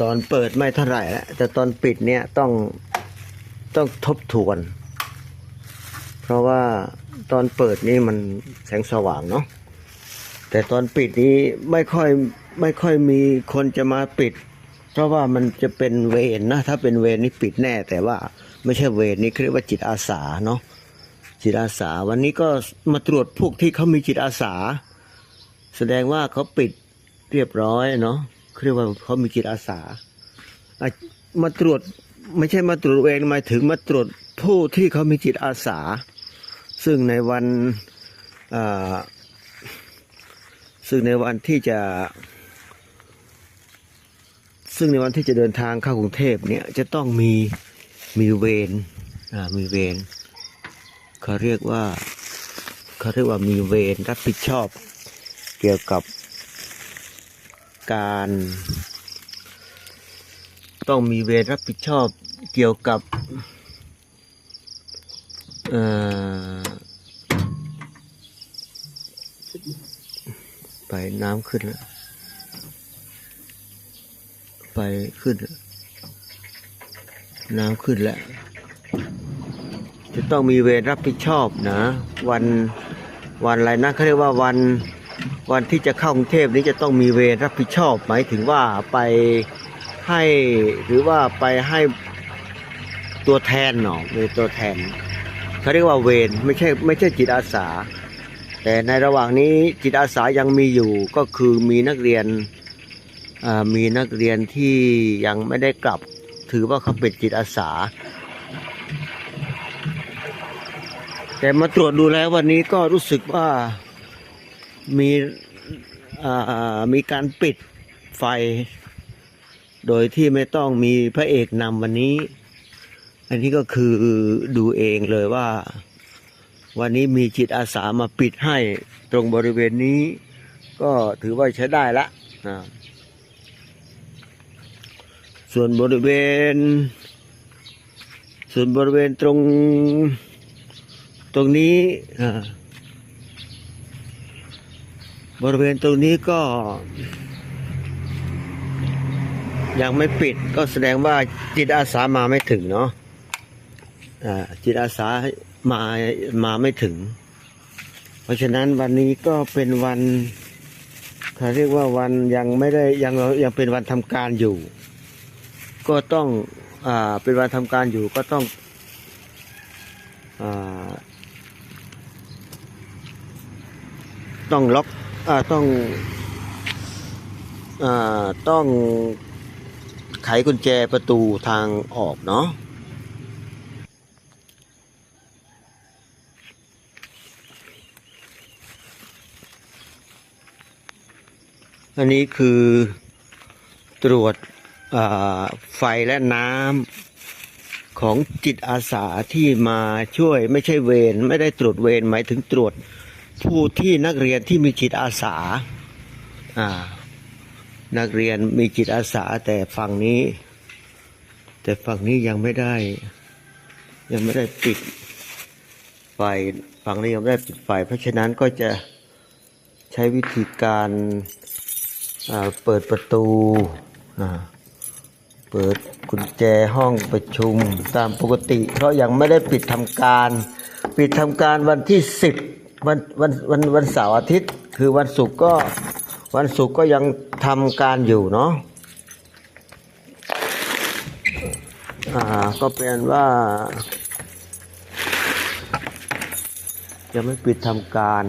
ตอนเปิดไม่เท่าไหร่แล้วแต่ตอนปิดเนี่ยต้องต้องทบทวน เพราะว่าตอนเปิดนี่มันแสงสว่างเนาะแต่ตอนปิดนี้ไม่ค่อยไม่ค่อยมีคนจะมาปิด เพราะว่ามันจะเป็นเวรนะ ถ้าเป็นเวรนี่ปิดแน่ แต่ว่าไม่ใช่เวรนี่เรียกว่าจิตอาสาเนาะจิตอาสา วันนี้ก็มาตรวจพวกที่เขามีจิตอาสา แสดงว่าเขาปิด เรียบร้อยเนาะเรียกว่าเขามีจิตอาสาอะมาตรวจไม่ใช่มาตรวจเองหมายถึงมาตรวจผู้ที่เขามีจิตอาสา ซึ่งในวันซึ่งในวันที่จะ ซึ่งในวันที่จะเดินทางเข้ากรุงเทพเนี่ยจะต้องมีมีเวรมีเวรเขาเรียกว่าเขาเรียกว่ามีเวรรับผิดชอบเกี่ยวกับ การ ต้องมีเวรรับผิดชอบเกี่ยวกับไปน้ำขึ้นแล้วไปขึ้น น้ำขึ้นแล้ว จะต้องมีเวรรับผิดชอบนะ วันวันอะไรนะเขาเรียกว่าวัน วันที่จะเข้ากรุงเทพนี้จะต้องมีเวรรับผิดชอบหมายถึงว่าไปให้หรือว่าไปให้ตัวแทนเนาะเป็นตัวแทนเขาเรียกว่าเวรไม่ใช่ไม่ใช่จิตอาสา แต่ในระหว่างนี้จิตอาสายังมีอยู่ก็คือมีนักเรียนมีนักเรียนที่ยังไม่ได้กลับ ถือว่าเขาเป็นจิตอาสา แต่มาตรวจดูแล้ววันนี้ก็รู้สึกว่า มีมีการปิดไฟ โดยที่ไม่ต้องมีพระเอกนำวันนี้ อันนี้ก็คือดูเองเลยว่า วันนี้มีจิตอาสามาปิดให้ตรงบริเวณนี้ ก็ถือว่าใช้ได้ละนะส่วนบริเวณ ส่วนบริเวณตรงตรงนี้อ่า บริเวณตรงนี้ก็ ยังไม่ปิดก็แสดงว่าจิตอาสามาไม่ถึงเนาะจิตอาสามามาไม่ถึง เพราะฉะนั้นวันนี้ก็เป็นวันเขาเรียกว่าวันยังไม่ได้ยังยังเป็นวันทำการอยู่ ก็ต้องอ่าเป็นวันทำการอยู่ก็ต้องอาต้องล็อก ต้องอต้องไขกุญแจประตูทางออกเนาะอันนี้คือตรวจไฟและน้ำของจิตอาสาที่มาช่วยไม่ใช่เวรไม่ได้ตรวจเวรหมายถึงตรวจ ผู้ที่นักเรียนที่มีจิตอาสาอ่านักเรียนมีจิตอาสาแต่ฝั่งนี้ แต่ฝั่งนี้ยังไม่ได้ ยังไม่ได้ปิดไฟฝั่งนี้ยังไม่ได้ปิดไฟ เพราะฉะนั้นก็จะใช้วิธีการเปิดประตู เปิดกุญแจห้องประชุมตามปกติ เพราะยังไม่ได้ปิดทำการ ปิดทำการวันที่สิบ วันวันวันวันเสาร์อาทิตย์ คือวันศุกร์ก็วันศุกร์ก็ยังทำการอยู่เนาะอ่าก็เป็นว่ายังไม่ปิดทำการ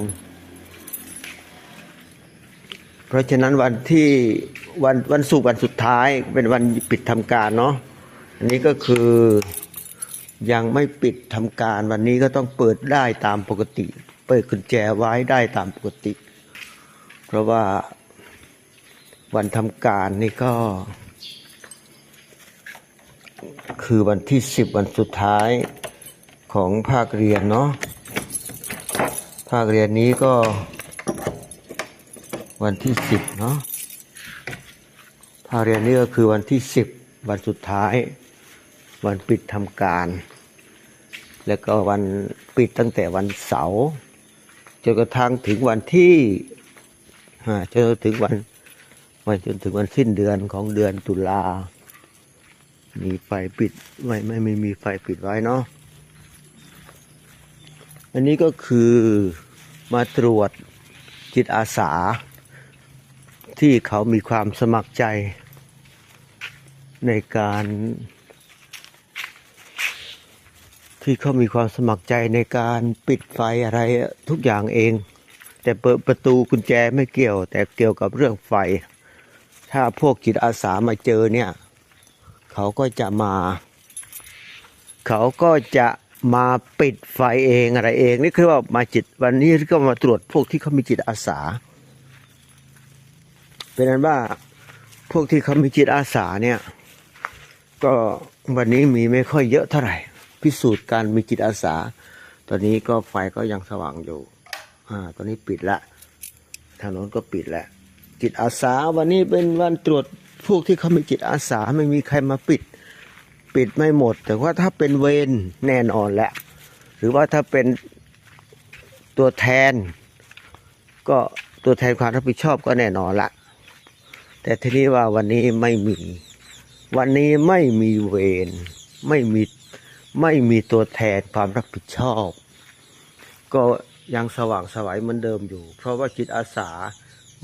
เพราะฉะนั้นวันที่วันวันศุกร์วันสุดท้ายเป็นวันปิดทำการเนาะอันนี้ก็คือยังไม่ปิดทำการวันนี้ก็ต้องเปิดได้ตามปกติ ปิดกุญแจไว้ได้ตามปกติ เพราะว่าวันทำการนี่ก็ คือวันที่สิบวันสุดท้ายของภาคเรียนเนาะภาคเรียนนี้ก็ วันที่สิบเนาะภาคเรียนนี้ก็คือวันที่สิบวันสุดท้าย วันปิดทำการ แล้วก็วันปิดตั้งแต่วันเสาร์ จนกระทั่งถึงวันที่อ่าจนถึงวันไว้จนถึงวันสิ้นเดือนของเดือนตุลา มีไฟปิดไว้ไม่ไม่มีไฟปิดไว้เนาะ อันนี้ก็คือมาตรวจจิตอาสา ที่เขามีความสมัครใจในการ ที่เขามีความสมัครใจในการปิดไฟอะไรทุกอย่างเอง แต่เปิดประตูกุญแจไม่เกี่ยว แต่เกี่ยวกับเรื่องไฟ ถ้าพวกจิตอาสามาเจอเนี่ย เขาก็จะมา เขาก็จะมาปิดไฟเองอะไรเองนี่คือว่ามาจิตวันนี้ก็มาตรวจพวกที่เขามีจิตอาสา เป็นนั้นว่าพวกที่เขามีจิตอาสาเนี่ย ก็วันนี้มีไม่ค่อยเยอะเท่าไหร่ พิสูจน์การมีจิตอาสา ตอนนี้ก็ไฟก็ยังสว่างอยู่ อ่า ตอนนี้ปิดละ ทางโน้นก็ปิดแล้วจิตอาสาวันนี้เป็นวันตรวจพวกที่เขามีจิตอาสาไม่มีใครมาปิด ปิดไม่หมด แต่ว่าถ้าเป็นเวรแน่นอนแหละ หรือว่าถ้าเป็นตัวแทน ก็ตัวแทนความรับผิดชอบก็แน่นอนละ แต่ทีนี้ว่าวันนี้ไม่มี วันนี้ไม่มีเวรไม่มี ไม่มีตัวแทนความรับผิดชอบ ก็ยังสว่างสวัยเหมือนเดิมอยู่ เพราะว่าจิตอาสา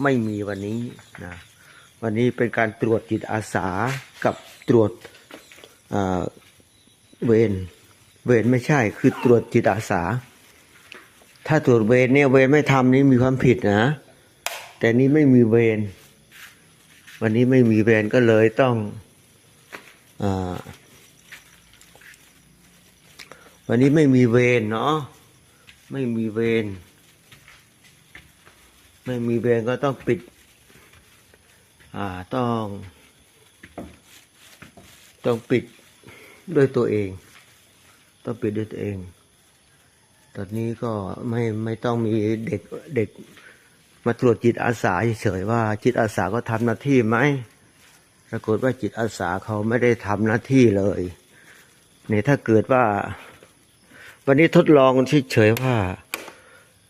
ไม่มีวันนี้นะวันนี้เป็นการตรวจจิตอาสากับตรวจเวรเวรไม่ใช่คือตรวจจิตอาสา ถ้าตรวจเวรเนี่ยเวรไม่ทำนี่มีความผิดนะ แต่นี้ไม่มีเวรวันนี้ไม่มีเวรก็เลยต้องอา วันนี้ไม่มีเวรเนาะไม่มีเวรไม่มีเวรก็ต้องปิด อ่าต้อง ต้องปิดด้วยตัวเอง ต้องปิดด้วยตัวเอง ตอนนี้ก็ไม่ไม่ต้องมีเด็กเด็กมาตรวจจิตอาสาเฉยๆว่า จิตอาสาก็ทำหน้าที่ไหมปรากฏว่าจิตอาสาเขาไม่ได้ทำหน้าที่เลยเนี่ยถ้าเกิดว่า วันนี้ทดลองเฉยๆว่า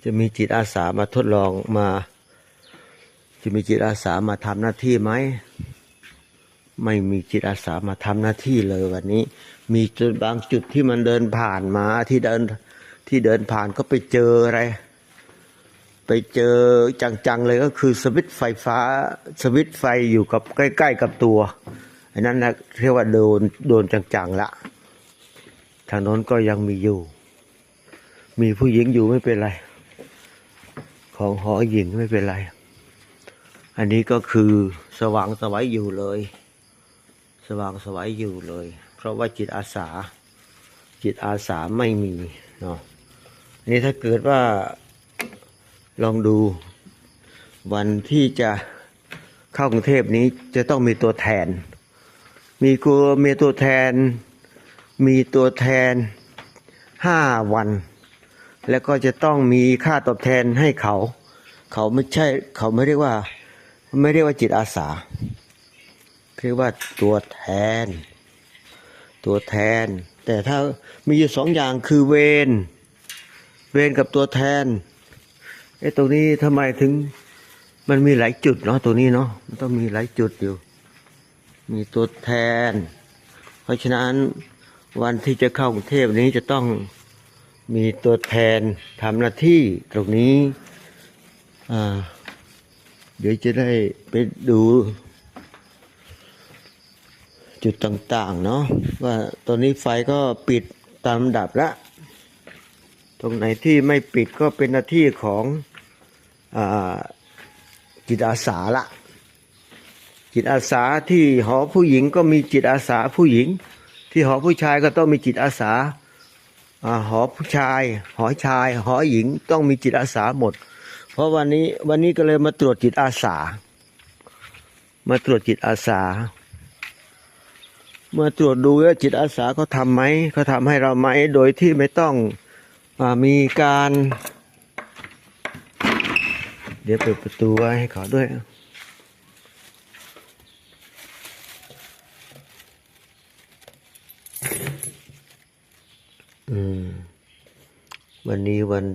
จะมีจิตอาสามาทดลองมา จะมีจิตอาสามาทำหน้าที่ไหมไม่มีจิตอาสามาทำหน้าที่เลยวันนี้ มีจุดบางจุดที่มันเดินผ่านมาที่เดินที่เดินผ่านก็ไปเจออะไร ไปเจอจังๆเลยก็คือสวิตช์ไฟฟ้า สวิตช์ไฟอยู่กับใกล้ ๆ กับตัวอันนั้นนะเรียกว่าโดนโดนจังๆละทางโน้นก็ยังมีอยู่ มีผู้หญิงอยู่ไม่เป็นไร ของหอหญิงไม่เป็นไร อันนี้ก็คือสว่างสวัยอยู่เลย สว่างสวัยอยู่เลย เพราะว่าจิตอาสา จิตอาสาไม่มีเนาะอันนี้ถ้าเกิดว่าลองดูวันที่จะเข้ากรุงเทพนี้จะต้องมีตัวแทน มีกูมีตัวแทน มีตัวแทนห้าวัน แล้วก็จะต้องมีค่าตอบแทนให้เขา เขาไม่ใช่เขาไม่เรียกว่า ไม่เรียกว่าจิตอาสาเรียกว่าตัวแทน ตัวแทน แต่ถ้ามีอยู่สองอย่างคือเวรเวรกับตัวแทนไอ้ตรงนี้ทำไมถึงมันมีหลายจุดเนาะตัวนี้เนาะมันต้องมีหลายจุดอยู่ มีตัวแทน เพราะฉะนั้นวันที่จะเข้ากรุงเทพนี้จะต้อง มีตัวแทนทำหน้าที่ตรงนี้ เดี๋ยวจะได้ไปดูจุดต่างๆเนาะว่าตอนนี้ไฟก็ปิดตามดับแล้วตรงไหนที่ไม่ปิดก็เป็นหน้าที่ของอจิตอาสาละจิตอาสาที่หอผู้หญิงก็มีจิตอาสาผู้หญิง ที่หอผู้ชายก็ต้องมีจิตอาสา หอผู้ชาย หอชาย หอหญิงต้องมีจิตอาสาหมด เพราะวันนี้วันนี้ก็เลยมาตรวจจิตอาสา มาตรวจจิตอาสา เมาตรวจดูว่าจิตอาสาเขาทำไหมเขาทำให้เราไหมโดยที่ไม่ต้องอมีการ เดี๋ยวเปิดประตูไว้ให้เขาด้วย วันนี้วัน